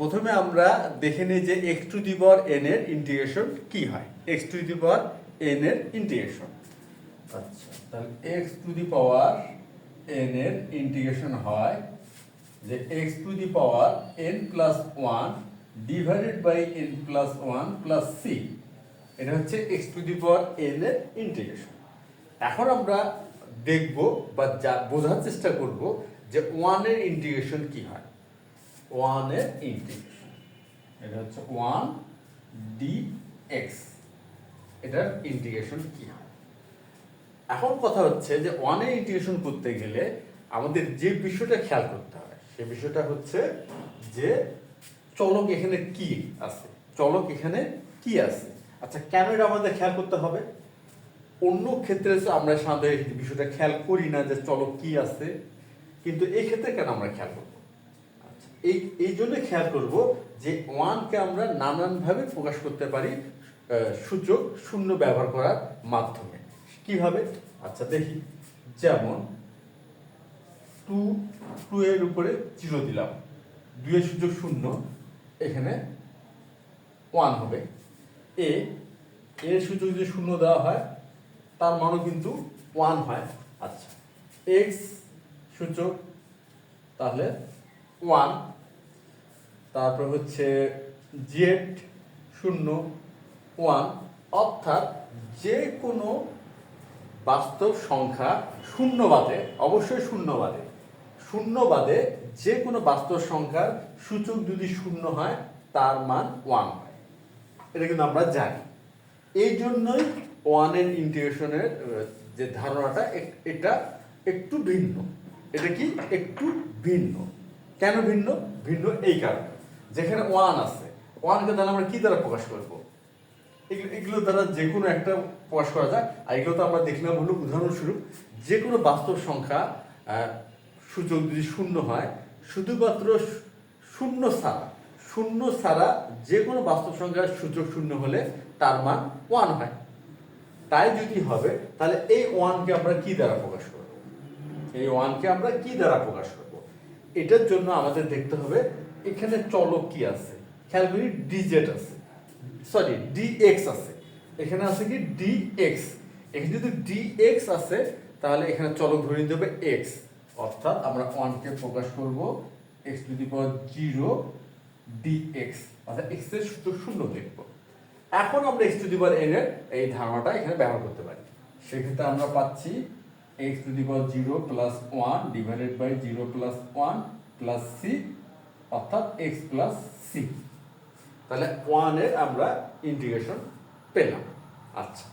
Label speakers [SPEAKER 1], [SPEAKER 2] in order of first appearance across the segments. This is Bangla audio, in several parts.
[SPEAKER 1] প্রথমে আমরা দেখে নিই যে X to the power N এর ইন্টিগ্রেশন কি হয়। X to the power N এর ইন্টিগ্রেশন আচ্ছা তাহলে X to the power N এর ইন্টিগ্রেশন হয় যে X to the power N plus one divided by N plus one plus C এটা হচ্ছে X to the power N এর ইন্টিগ্রেশন এখন আমরা দেখব বা যা বোঝার চেষ্টা করব যে ওয়ানের ইন্টিগ্রেশন কি হয়। ওয়ানের ইন্টিগ্রেশন। এটা হচ্ছে ওয়ান ডি এক্স এটার ইন্টিগ্রেশন কি হয়? এখন কথা হচ্ছে যে ওয়ানের ইন্টিগ্রেশন করতে গেলে আমাদের যে বিষয়টা খেয়াল করতে হয় সে বিষয়টা হচ্ছে যে চলক এখানে কি আছে? চলক এখানে কি আছে? আচ্ছা কেন এটা আমাদের খেয়াল করতে হবে? অন্য ক্ষেত্রে আমরা সাধারণত বিষয়টা খেয়াল করি না যে চলক কি আছে কিন্তু এই ক্ষেত্রে কেন আমরা খেয়াল আচ্ছা, এই এই জন্য খেয়াল করব যে ওয়ানকে আমরা নানানভাবে প্রকাশ করতে পারি সূচক শূন্য ব্যবহার করার মাধ্যমে। কীভাবে? আচ্ছা দেখি। যেমন টু টু এর উপরে জিরো দিলাম। দুইয়ের সূচক শূন্য, এখানে ওয়ান হবে। এ এর সূচক যদি শূন্য দেওয়া হয়, তার মানও কিন্তু ওয়ান হয়। আচ্ছা এক্স সূচক তাহলে ওয়ান তারপর হচ্ছে জেড শূন্য ওয়ান অর্থাৎ যে কোনো বাস্তব সংখ্যা শূন্য বাদে অবশ্যই শূন্য বাদে শূন্য বাদে যে কোনো বাস্তব সংখ্যার সূচক যদি শূন্য হয়, তার মান ওয়ান হয়। এটা কিন্তু আমরা জানি। এই জন্যই ওয়ানের ইন্টিগ্রেশনের যে ধারণাটা এটা একটু ভিন্ন। এটা কি? একটু ভিন্ন। কেন ভিন্ন? ভিন্ন এই কারণে। যেখানে ওয়ান আছে। ওয়ানকে তাহলে আমরা কি দ্বারা প্রকাশ করব? এগুলো দ্বারা যে কোনো একটা প্রকাশ করা যায়। আর এগুলো তো আমরা দেখলাম হলো উদাহরণস্বরূপ, যে কোনো বাস্তব সংখ্যা সূচক যদি শূন্য হয়, শুধুমাত্র শূন্য ছাড়া শূন্য ছাড়া যে কোনো বাস্তব সংখ্যার সূচক শূন্য হলে তার মান ওয়ান হয়। তাই যদি হবে, তাহলে এই ওয়ানকে আমরা কি দ্বারা প্রকাশ করব? এই ওয়ানকে আমরা কি দ্বারা প্রকাশ করব? এটার জন্য আমাদের দেখতে হবে এখানে চলক কি আছে? খেয়াল করি ডিজেট আছে। সরি ডি এক্স আছে। এখানে আছে কি? ডি এক্স এখানে যদি ডি এক্স আছে, তাহলে এখানে চলক ধরে নিতে হবে এক্স অর্থাৎ আমরা ওয়ানকে প্রকাশ করব X to the power zero D X অর্থাৎ এক্সের সূত্র শূন্য লিখব এখন আমরা X to the power N এর এই ধারণাটা এখানে ব্যবহার করতে পারি। সেক্ষেত্রে আমরা পাচ্ছি X to the power zero plus one divided by zero plus one plus C অর্থাৎ এক্স প্লাস সি তাহলে ওয়ানের আমরা ইন্টিগ্রেশন পেলাম। আচ্ছা।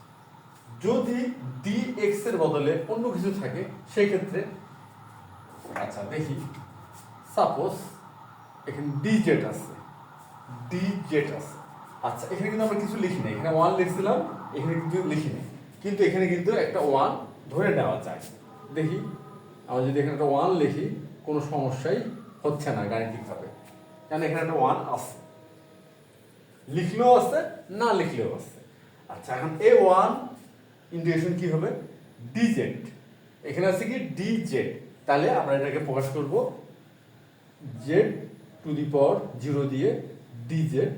[SPEAKER 1] যদি ডি এক্সের বদলে অন্য কিছু থাকে সেই ক্ষেত্রে আচ্ছা দেখি। সাপোজ এখানে ডি জেড আছে। ডি জেড আছে। আচ্ছা এখানে কিন্তু আমরা কিছু লিখি নাই এখানে ওয়ান লিখছিলাম, এখানে কিন্তু লিখি নাই কিন্তু এখানে কিন্তু একটা ওয়ান ধরে নেওয়া যায়। দেখি। আমরা যদি এখানে একটা ওয়ান লিখি, কোনো সমস্যাই হচ্ছে না গাণিতিকভাবে কেন এখানে একটা ওয়ান আছে? লিখলেও আছে, না লিখলেও আছে। আচ্ছা এখন এ ওয়ান ইন্টিগ্রেশন কি হবে? ডিজেড এখানে আছে কি? ডিজেড তাহলে আমরা এটাকে প্রকাশ করব Z to the power zero দিয়ে ডিজেড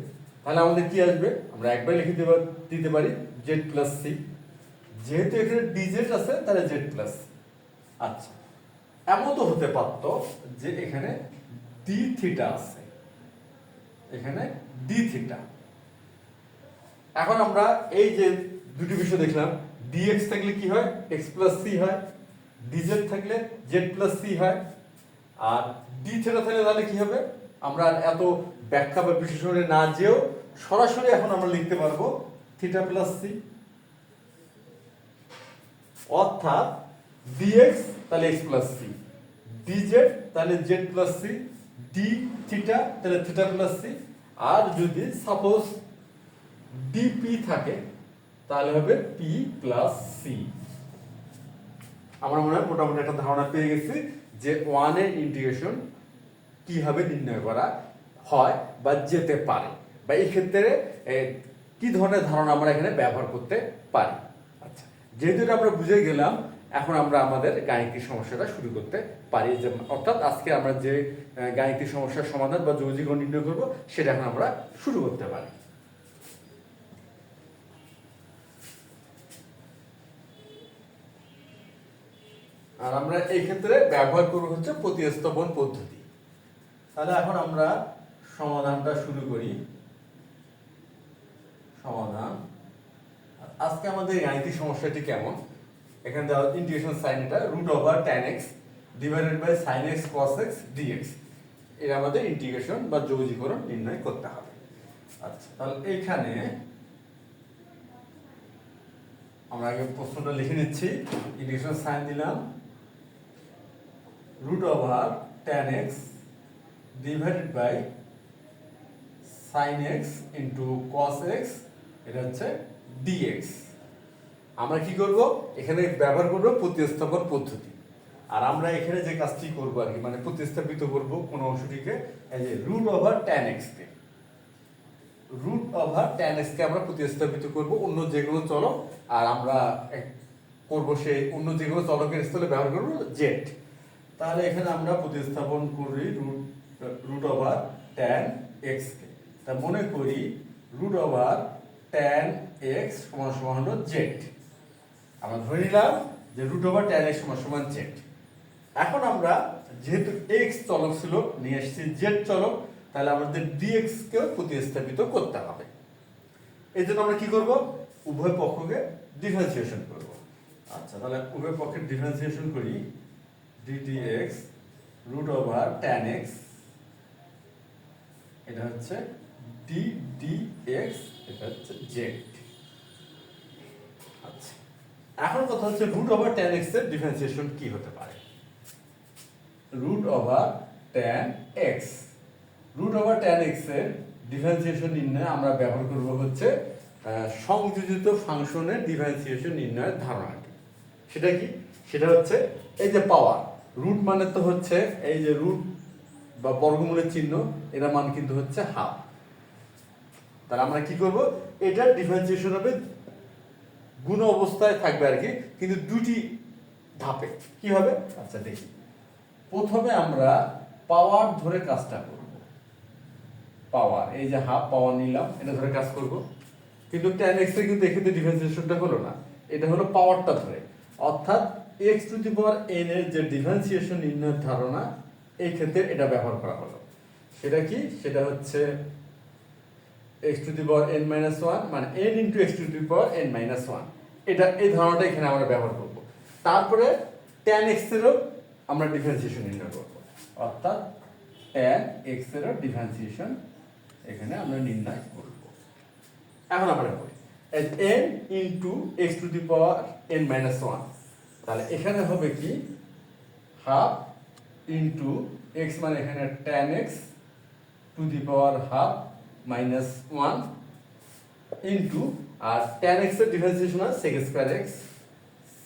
[SPEAKER 1] তাহলে আমাদের কি আসবে? আমরা একবার লিখে দিতে পারি জেড প্লাস সি যেহেতু এখানে ডিজেড আছে, তাহলে জেড প্লাস আচ্ছা এমন তো হতে পারতো যে এখানে ডি থিটা আছে। এখানে ডি থিটা এখন আমরা এই যে দুটি বিষয় দেখলাম ডিএক্স থাকলে কি হয়? এক্স প্লাস সি হয়। ডিজেড থাকলে জেড প্লাস সি হয়। আর ডি থেটা থাকলে তাহলে কি হবে? আমরা এত ব্যাখ্যা বা বিশেষণে না যেও সরাসরি এখন আমরা লিখতে পারব থিটা প্লাস সি অর্থাৎ ডিএক্স তাহলে X plus C D Z তাহলে Z plus C D theta তাহলে থিটা প্লাস সি আর যদি সাপোজ ডিপি থাকে, তাহলে হবে পি প্লাস সি আমরা মনে হয় মোটামুটি একটা ধারণা পেয়ে গেছি যে ওয়ানের ইন্টিগ্রেশন কীভাবে নির্ণয় করা হয় বা যেতে পারে। বা এই ক্ষেত্রে কি ধরনের ধারণা আমরা এখানে ব্যবহার করতে পারি? আচ্ছা যেহেতু আমরা বুঝে গেলাম এখন আমরা আমাদের গাণিতিক সমস্যাটা শুরু করতে পারি। যে, অর্থাৎ আজকে আমরা যে গাণিতিক সমস্যার সমাধান বা যৌজিকরণ নির্ণয় করব, সেটা এখন আমরা শুরু করতে পারি। আর আমরা এই ক্ষেত্রে ব্যবহার করব হচ্ছে প্রতিস্থাপন পদ্ধতি। তাহলে এখন আমরা সমাধানটা শুরু করি। সমাধান। আজকে আমাদের গাণিতিক সমস্যাটি কেমন? এখানে দেওয়া ইন্টিগ্রেশন সাইন এটা root over tan X divided by sine X cos X D X এটা আমাদের ইন্টিগ্রেশন বা যৌজিকরণ নির্ণয় করতে হবে। আচ্ছা তাহলে এইখানে আমরা আগে প্রশ্নটা লিখে নিচ্ছি। ইন্টিগ্রেশন সাইন দিলাম। Root over tan X divided by sine X into cos X এটা হচ্ছে ডিএক্স আমরা কি করব? এখানে ব্যবহার করব প্রতিস্থাপন পদ্ধতি। আর আমরা এখানে যে কাজটি করব আর কি মানে প্রতিস্থাপিত করব কোন অংশটিকে রুট ওভার ট্যান এক্স কে রুট ওভার ট্যান এক্স কে আমরা প্রতিস্থাপিত করব অন্য যে কোনো চলক, আর আমরা করব সেই অন্য যে কোনো চলকের স্থলে ব্যবহার করব জেড তাহলে এখানে আমরা প্রতিস্থাপন করি root root over tan X কে। তা মনে করি রুট ওভার ট্যান এক্স সমান সমান হলো জেড আমরা ধরে নিলাম যে রুট ওভার ট্যান এক্স সমান সমান জেড এখন আমরা যেহেতু এক্স চলক ছিল, নিয়ে এসেছি জেড চলক, তাহলে আমাদের ডিএক্স কেও প্রতিস্থাপিত করতে হবে। এই জন্য আমরা কি করব? উভয় পক্ষকে ডিফারেন্সিয়েশন করব। আচ্ছা তাহলে উভয় পক্ষের ডিফারেন্সিয়েশন করি। ddx root over tan X এটা হচ্ছে ডি ডি এক্স এটা হচ্ছে জেড আচ্ছা। এখন কথা হচ্ছে রুট ওভার ট্যান এক্সের ডিফারেন্সিয়েশন কি হতে পারে? Root over tan X root over tan এক্সের ডিফারেন্সিয়েশন নির্ণয়ে আমরা ব্যবহার করব হচ্ছে সংযোজিত ফাংশনের ডিফারেন্সিয়েশন নির্ণয়ের ধারণাটি। সেটা কি? সেটা হচ্ছে এই যে পাওয়ার রুট মানে তো হচ্ছে এই যে রুট বা বর্গমূলের চিহ্ন এর মান কিন্তু হচ্ছে হাফ তাহলে আমরা কি করব? এটার ডিফারেন্সিয়েশন হবে গুণ অবস্থায় থাকবে আর কি, কিন্তু দুটি ধাপে। কি হবে? আচ্ছা দেখি। প্রথমে আমরা পাওয়ার ধরে কাজটা করব। পাওয়ার এই যে হাফ পাওয়ার নিলাম, এটা ধরে কাজ করব। কিন্তু ট্যান এক্স কিন্তু এক্ষেত্রে ডিফারেন্সিয়েশনটা হলো না। এটা হলো পাওয়ারটা ধরে। অর্থাৎ X to the power N এর যে ডিফারেন্সিয়েশন নির্ণয়ের ধারণা, এই ক্ষেত্রে এটা ব্যবহার করা হলো। সেটা কি? সেটা হচ্ছে X to the power N minus one মানে N into X to the power N minus one এটা এই ধারণাটা এখানে আমরা ব্যবহার করব। তারপরে ট্যান এক্স এরও আমরা ডিফারেন্সিয়েশন নির্ণয় করব। অর্থাৎ ট্যান এক্স এরও ডিফারেন্সিয়েশন এখানে আমরা নির্ণয় করব। এখন আমরা করি N into X to the power N minus one তাহলে এখানে হবে কি? হাফ ইন্টু এক্স মানে এখানে tan X to the power half minus one into R tan এক্সের ডিফারেন্সিয়েশন হয় sec square X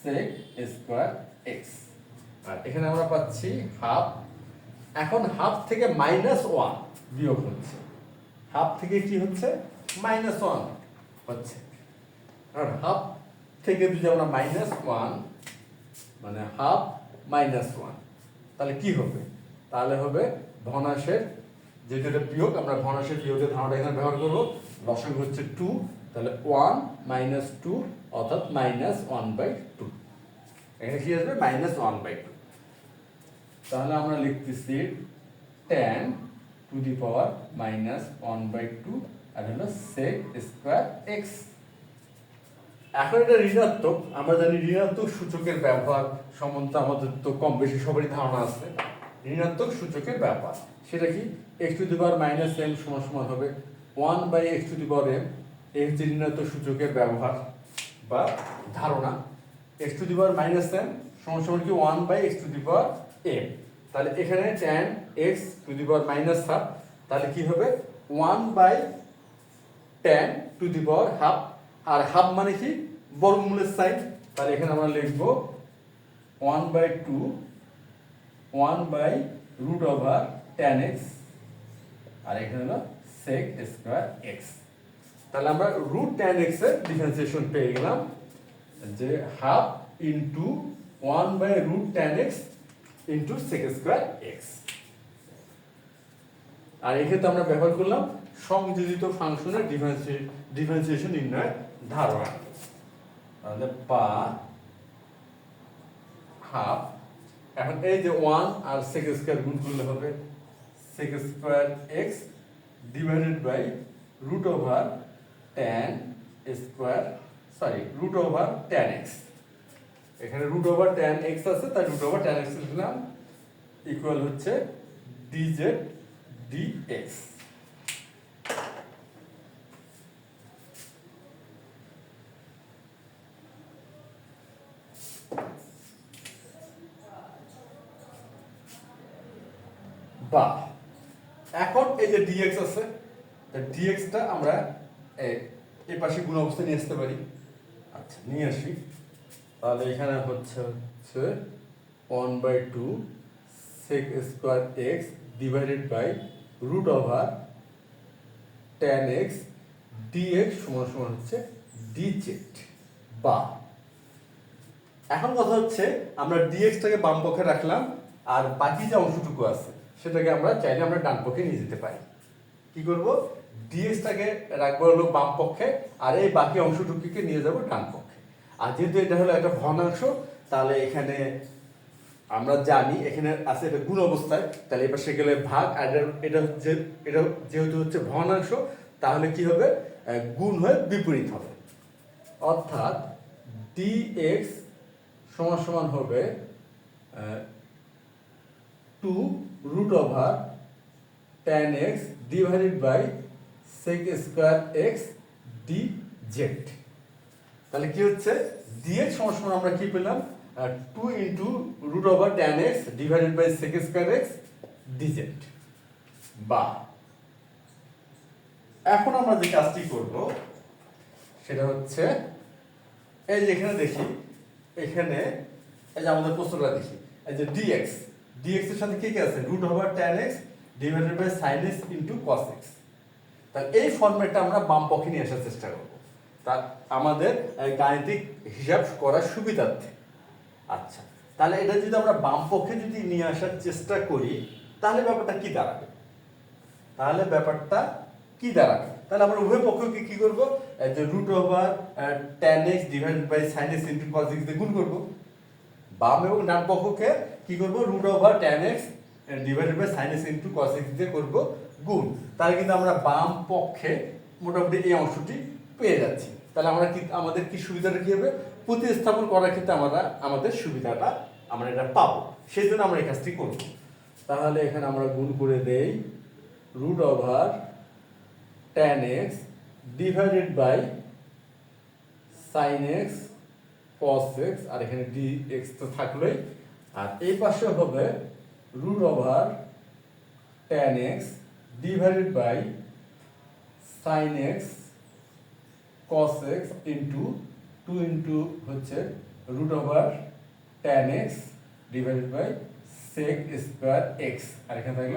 [SPEAKER 1] sec square X আর এখানে আমরা পাচ্ছি হাফ এখন হাফ থেকে মাইনাস ওয়ান বিয়োগ হচ্ছে। হাফ থেকে কি হচ্ছে? মাইনাস ওয়ান হচ্ছে। আর হাফ থেকে যদি আমরা মাইনাস ওয়ান মানে হাফ মাইনাস ওয়ান তাহলে কি হবে? তাহলে হবে ভনাশের যেহেতু এটা বিয়োগ, আমরা ভনাশের বিয়োগের ধারণাটা এখানে ব্যবহার করব। লসাগু হচ্ছে টু তাহলে ওয়ান মাইনাস টু অর্থাৎ মাইনাস ওয়ান বাই টু এখানে কি আসবে? মাইনাস ওয়ান বাই টু তাহলে আমরা লিখতেছি tan to the power minus one by two আর হলো সেক স্কোয়ার এক্স এখন এটা ঋণাত্মক, আমরা জানি ঋণাত্মক সূচকের ব্যবহার সম্বন্ধে আমাদের তো কম বেশি সবারই ধারণা আছে। ঋণাত্মক সূচকের ব্যাপার। সেটা কি? X to the power minus M সমান সমান হবে one by X to the power M এই হচ্ছে ঋণাত্মক সূচকের ব্যবহার বা ধারণা। X to the power minus M সমান সমান কি? One by X to the power M তাহলে এখানে tan X to the power minus half তাহলে কি হবে? One by tan to the power half R half মানে কি? বর্গমূলের সাইন তাহলে এখানে আমরা লিখব one by two one by root over tan X আর এখানে হলো সেক স্কোয়ার এক্স তাহলে আমরা রুট টেন এক্সের ডিফারেন্সিয়েশন পেয়ে গেলাম, যে half into one by root tan X into sec square X আর এক্ষেত্রে আমরা ব্যবহার করলাম সংযোজিত ফাংশনের ডিফারেন্সিয়েশন নির্ণয়ের ধারণা। তাহলে বা হাফ এখন এই যে ওয়ান আর সেক স্কোয়ার গুণ করলে হবে sec square X divided by root over tan square sorry root over tan X এখানে রুট ওভার ট্যান এক্স আছে, তাই রুট ওভার ট্যান এক্স লিখলাম ইকুয়াল হচ্ছে ডিজেড ডি এক্স বা এখন এই যে ডিএক্স আছে ডিএক্সটা আমরা এই পাশে গুণ অবস্থায় নিয়ে আসতে পারি। আচ্ছা নিয়ে আসি। তাহলে এখানে হচ্ছে হচ্ছে one by two sec square X divided by root over tan X D X সমান সমান হচ্ছে ডি জেড বা এখন কথা হচ্ছে, আমরা ডিএক্সটাকে বাম পক্ষে রাখলাম, আর বাকি যে অংশটুকু আছে সেটাকে আমরা চাইলে আমরা ডান পক্ষে নিয়ে যেতে পারি। কি করব? ডিএক্সটাকে রাখব হলো বাম পক্ষে, আর এই বাকি অংশটুকুকে নিয়ে যাব ডান পক্ষে। আর যেহেতু এটা হলো একটা ভগ্নাংশ তাহলে এখানে আমরা জানি এখানে আছে এটা গুণ অবস্থায়, তাহলে এবার সে গেলে ভাগ, আর এটা- এটা হচ্ছে, এটা যেহেতু হচ্ছে ভগ্নাংশ তাহলে কি হবে? গুণ হয়ে বিপরীত হবে। অর্থাৎ ডিএক্স সমান সমান হবে two over tan X divided by sec square X D Z তাহলে কি হচ্ছে? ডিএক্স সমান সমান আমরা কি পেলাম? Two into root over tan X divided by square X D Z বা এখন আমরা যে কাজটি করব, সেটা হচ্ছে, এই যে এখানে দেখি, এখানে এই যে আমাদের প্রশ্নটা দেখি, এই যে ডিএক্স ডিএক্স এর সাথে কি কি আছে? Root over X divided by sine X into cos X তাহলে এই ফর্মেটটা আমরা বাম পক্ষে নিয়ে আসার চেষ্টা করব। তা আমাদের গাণিতিক হিসাব করার সুবিধার্থে। আচ্ছা তাহলে এটা যদি আমরা বাম পক্ষে যদি নিয়ে আসার চেষ্টা করি, তাহলে ব্যাপারটা কি দাঁড়াবে? তাহলে ব্যাপারটা কি দাঁড়াবে? তাহলে আমরা উভয় পক্ষকে কি করব? যে root over tan x divided by sine x into cos দিয়ে গুণ করব। বাম এবং ডান পক্ষকে কি করব? Root over tan x divided by sine x into cos x দিয়ে করব গুণ। তাহলে কিন্তু আমরা বাম পক্ষে মোটামুটি এই অংশটি পেয়ে যাচ্ছি। তাহলে আমরা কি, আমাদের কি সুবিধাটা কি হবে? প্রতিস্থাপন করার ক্ষেত্রে আমরা, আমাদের সুবিধাটা আমরা এটা পাবো। সেই জন্য আমরা এই কাজটি করব। তাহলে এখানে আমরা গুণ করে দেই root over tan x divided by sine x cos x আর এখানে ডি এক্স তো থাকলোই। আর এই পাশে হবে root over tan x divided by sine x cos x into two into হচ্ছে root over tan x divided by sec square x আর এখানে থাকল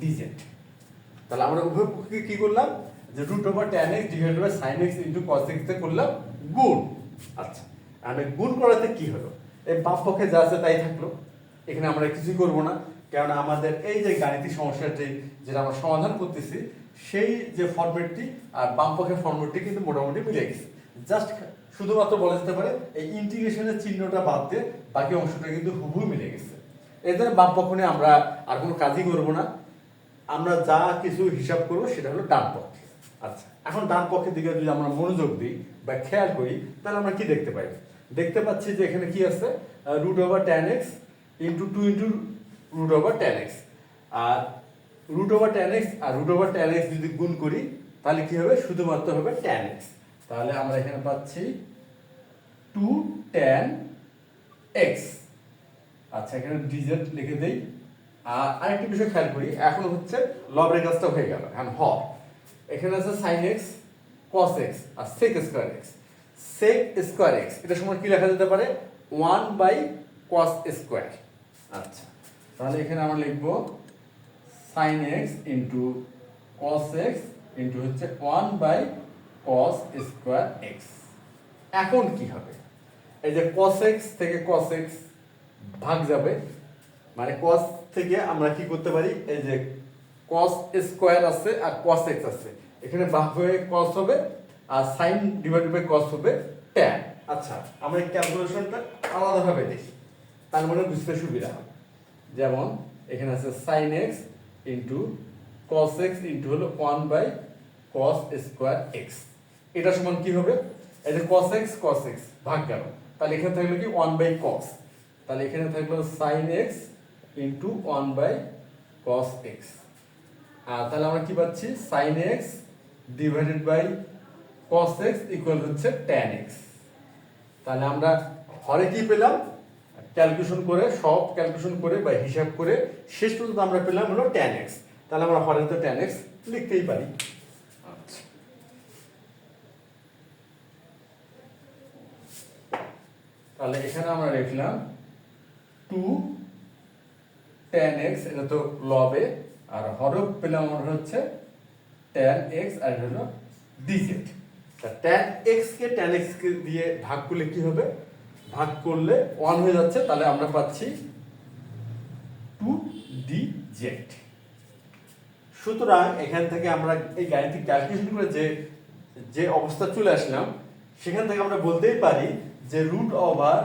[SPEAKER 1] ডিজেড তাহলে আমরা উভয় পক্ষকে কি করলাম? যে root over tan x divided by sine x into cos x করলাম গুণ। আচ্ছা আমি গুণ করাতে কি হলো? এই বাম পক্ষে যা আছে তাই থাকল। এখানে আমরা কিছুই করব না, কেননা আমাদের এই যে গাণিতিক সমস্যাটি যেটা আমরা সমাধান করতেছি, সেই যে ফরম্যাটটি আর বাম পক্ষের ফরম্যাটটি কিন্তু মোটামুটি মিলে গেছে। জাস্ট শুধুমাত্র বলা যেতে পারে, এই ইন্টিগ্রেশনের চিহ্নটা বাদ দিয়ে বাকি অংশটা কিন্তু হুবহু মিলে গেছে। এদের বাম পক্ষ নিয়ে আমরা আর কোনো কাজই করব না। আমরা যা কিছু হিসাব করব সেটা হলো ডান পক্ষে। আচ্ছা এখন ডান পক্ষের দিকে যদি আমরা মনোযোগ দিই বা খেয়াল করি, তাহলে আমরা কি দেখতে পাই? দেখতে পাচ্ছি যে এখানে কি আছে? Root over tan x into two into root over tan x আর রুট ওভার টেন এক্স আর রুট ওভার টেন এক্স যদি গুণ করি, তাহলে কি হবে? শুধুমাত্র হবে টেন এক্স তাহলে আমরা এখানে পাচ্ছি টু টেন এক্স আচ্ছা এখানে ডিজেট লিখে দেই। আর আরেকটি বিষয় খেয়াল করি, এখন হচ্ছে লবের কাজটা হয়ে গেল, এখন হ। এখানে আছে সাইন এক্স কস এক্স আর sec square x sec square x এটা সময় কি লেখা যেতে পারে? ওয়ান বাই কস স্কোয়ার আচ্ছা। তাহলে এখানে আমরা লিখব sine x into cos x into হচ্ছে one by cos square x এখন কি হবে? এই যে cos x থেকে cos x ভাগ যাবে মানে কস থেকে আমরা কি করতে পারি? এই যে কস স্কোয়ার আছে আর কস এক্স আছে। এখানে ভাগ হয়ে কস হবে আর সাইন ডিভাইডেড বাই কস হবে ট্যান আচ্ছা আমরা এই ক্যালকুলেশনটা আলাদাভাবে দেখি। তার মানে বুঝতে সুবিধা হয় যেমন এখানে আছে sine x into cos x into হলো one by cos square x এটা সমান কি হবে? এই যে কস এক্স কস এক্স ভাগ গেল। তাহলে এখানে থাকল কি? ওয়ান বাই কস তাহলে এখানে থাকল sine x into one by cos x আর তাহলে আমরা কি পাচ্ছি? Sine x divided by cos x equal হচ্ছে ট্যান এক্স তাহলে আমরা হরে কি পেলাম? ক্যালকুলেশন করে, সব ক্যালকুলেশন করে বা হিসাব করে শেষ পর্যন্ত আমরা পেলাম হলো ট্যান এক্স তাহলে আমরা হরে তো ট্যান এক্স লিখতেই পারি। তাহলে এখানে আমরা লিখলাম টু ট্যান এক্স এটা তো লবে আর হরফ পেলাম আমরা হচ্ছে ট্যান এক্স আর হলো ডিজেড ট্যান এক্স কে ট্যান এক্স কে দিয়ে ভাগ করলে কি হবে? ভাগ করলে ওয়ান হয়ে যাচ্ছে, তাহলে আমরা পাচ্ছি টু ডি জেড সুতরাং এখান থেকে আমরা এই গাণিতিক ক্যালকুলেশন করে যে যে অবস্থা চলে আসলাম, সেখান থেকে আমরা বলতেই পারি যে root over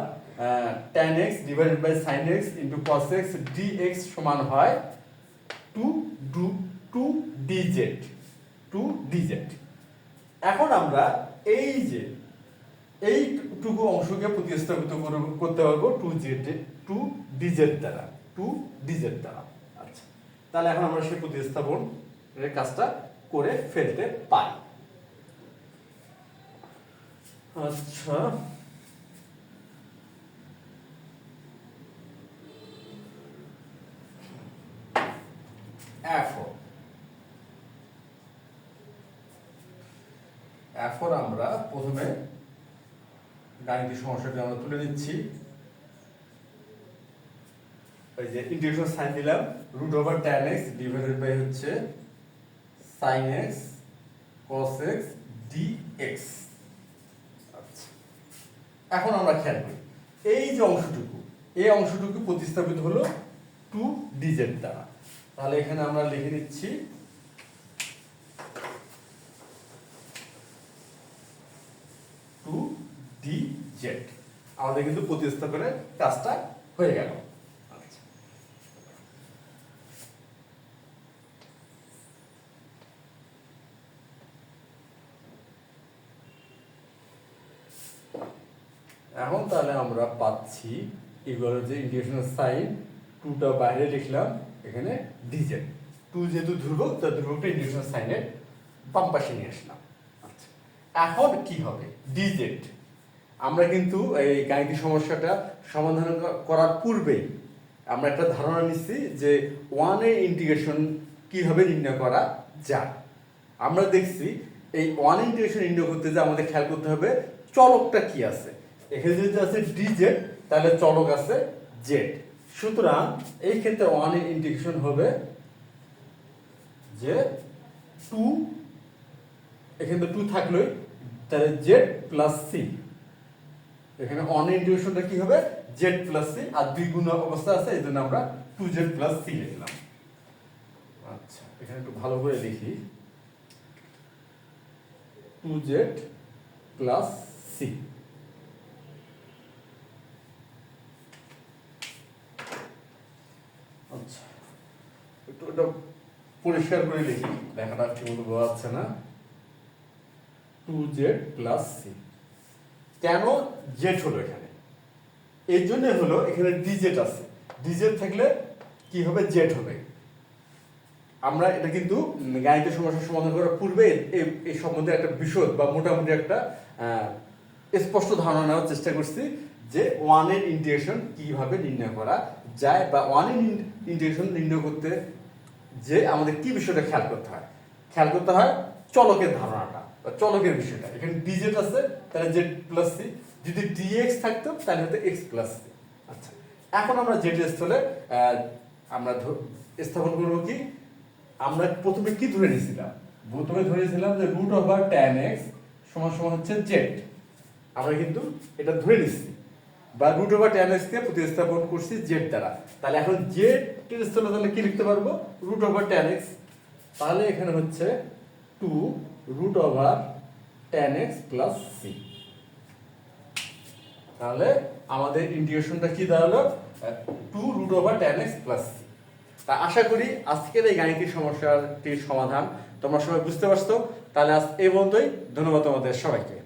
[SPEAKER 1] tan X divided by sine X into cos X D X সমান হয় two do two DZ two DZ এখন আমরা এই যে, এইটুকু অংশকে প্রতিস্থাপিত করতে পারব টু জেড টু ডিজেড দ্বারা টু ডিজেড দ্বারা। আচ্ছা তাহলে এখন আমরা সেই প্রতিস্থাপন কাজটা করে ফেলতে পারি। আচ্ছা। এখন এখন আমরা প্রথমে গাণিতিক সমস্যাটি আমরা তুলে নিচ্ছি। ওই যে ইন্টিগ্রেশন সাইন দিলাম root over tan x divided by হচ্ছে sine x cos x d x আচ্ছা এখন আমরা খেয়াল করি, এই যে অংশটুকু, এই অংশটুকু প্রতিস্থাপিত হলো টু ডিজেড দ্বারা। তাহলে এখানে আমরা লিখে দিচ্ছি টু ডি জেড আমাদের কিন্তু প্রতিস্থাপনের কাজটা হয়ে গেল। এখন তাহলে আমরা পাচ্ছি এগুলোর যে ইন্টিগ্রেশন সাইন টুটা বাইরে লিখলাম, এখানে ডিজেড টু যেহেতু ধ্রুবক, তা ধ্রুবকটা ইন্টিগ্রেশন সাইনের বাম পাশে নিয়ে আসলাম। আচ্ছা এখন কি হবে? ডিজেড আমরা কিন্তু এই গাণিতিক সমস্যাটা সমাধান করার পূর্বেই আমরা একটা ধারণা নিচ্ছি যে ওয়ানের ইন্টিগ্রেশন কীভাবে নির্ণয় করা যায়। আমরা দেখছি এই ওয়ান ইন্টিগ্রেশন নির্ণয় করতে যে আমাদের খেয়াল করতে হবে চলকটা কি আছে। এখানে যদি আছে ডিজেড তাহলে চলক আছে জেড সুতরাং এই ক্ষেত্রে ওয়ানের ইন্টিগ্রেশন হবে যে টু এখানে তো টু থাকলোই, তাহলে জেড প্লাস সি এখানে অন ইন্টিগ্রেশনটা কি হবে? জেড প্লাস সি আর দুই গুণ অবস্থা আছে, এই জন্য আমরা টু জেড প্লাস সি লিখলাম। আচ্ছা এখানে একটু ভালো করে লিখি। টু জেড প্লাস সি আচ্ছা একটু এটা পরিষ্কার করে লিখি। লেখাটা ঠিকমতো বোঝা যাচ্ছে না। টু জেড প্লাস সি কেন জেড হলো এখানে? এর জন্য হলো এখানে ডিজেট আছে। ডিজেট থাকলে কি হবে? জেড হবে। আমরা এটা কিন্তু গাণিতিক সমস্যার সমাধান করার পূর্বে এই- এই সম্বন্ধে একটা বিশদ বা মোটামুটি একটা স্পষ্ট ধারণা নেওয়ার চেষ্টা করছি যে ওয়ানের ইন্টিগ্রেশন কীভাবে নির্ণয় করা যায় বা ওয়ানের ইন্টিগ্রেশন নির্ণয় করতে যে আমাদের কি বিষয়টা খেয়াল করতে হয়? খেয়াল করতে হয় চলকের ধারণাটা। বা চলকের বিষয়টা। এখানে ডিজেট আছে, তাহলে জেড প্লাস সি যদি ডিএক্স থাকতো, তাহলে হতো এক্স প্লাস সি আচ্ছা এখন আমরা জেড স্থলে আমরা স্থাপন করব কি? আমরা প্রথমে কি ধরে নিয়েছিলাম? প্রথমে ধরে নিয়েছিলাম যে রুট ওভার ট্যান এক্স সমান সমান হচ্ছে জেড আমরা কিন্তু এটা ধরে নিচ্ছি বা রুট ওভার ট্যান এক্স কে প্রতিস্থাপন করছি জেড দ্বারা। তাহলে এখন জেড এর স্থলে তাহলে কি লিখতে পারব? রুট ওভার ট্যান এক্স তাহলে এখানে হচ্ছে two root over tan x plus c তাহলে আমাদের ইন্টিগ্রেশনটা কি দাঁড়াল? Two root over tan x plus c তা আশা করি আজকের এই গাণিতিক সমস্যাটির সমাধান তোমরা সবাই বুঝতে পারছ। তাহলে আজ এই পর্যন্তই। ধন্যবাদ তোমাদের সবাইকে।